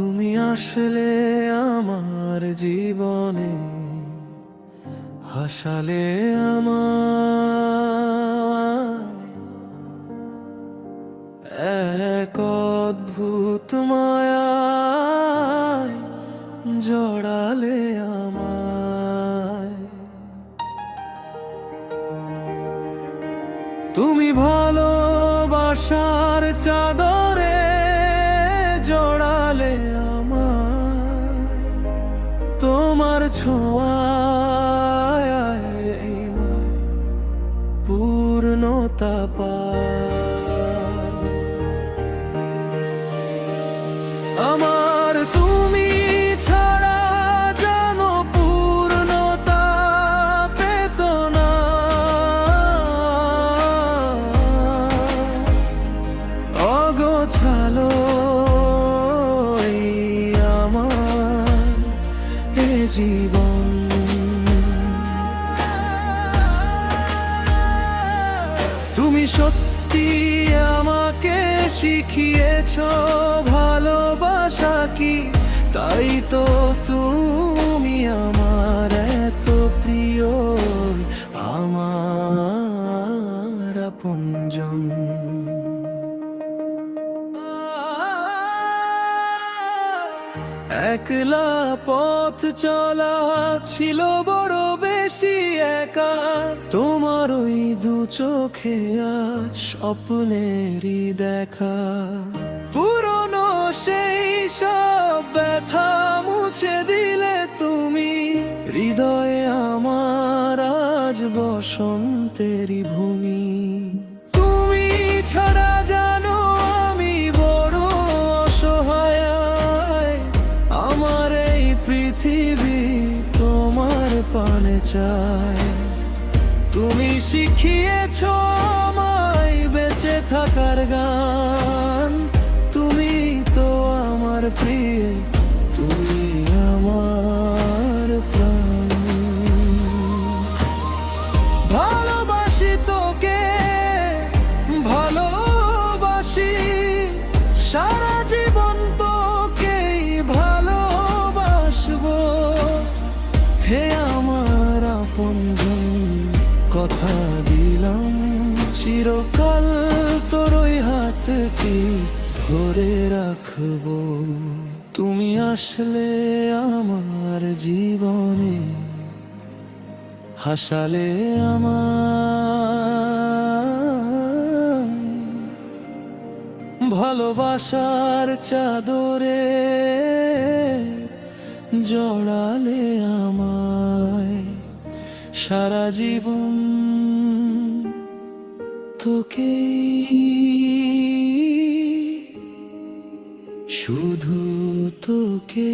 তুমি আসলে আমার জীবনে হাসালে আমার এক অদ্ভুত মায়ায় জড়ালে আমায়। তুমি ভালোবাসার চাদরে ছোঁয়ায় পূর্ণতা পায়। তুমি সত্যি আমাকে শিখিয়েছ ভালোবাসা কি? তাই তো তুমি আমার এত প্রিয়, আমার আপনজন। একলা পথ চলা ছিল বড় বেশি একা। চোখে আজ স্বপ্নেরই দেখা। পুরনো সেই সব ব্যথা মুছে দিলে তুমি, হৃদয়ে আমার আজ বসন্তেরই ভূমি। তুমি ছাড়া জানো আমি বড় অসহায়, আমার এই পৃথিবী তোমার পানে চায়। তুমি শিখিয়েছ আমায় বেঁচে থাকার গান। তুমি তো আমার প্রিয়, তুমি আমার ভালোবাসি তোকে, ভালোবাসি, সারা জীবন তোকেই ভালোবাসবো। হে আমার আপনজন কথা দিলাম, চিরকাল তোর ওই হাতটি ধরে রাখব। তুমি আসলে আমার জীবনে, হাসালে আমার। ভালোবাসার চাদরে জড়ালে আমায়, সারা জীবন তোকে শুধু তোকে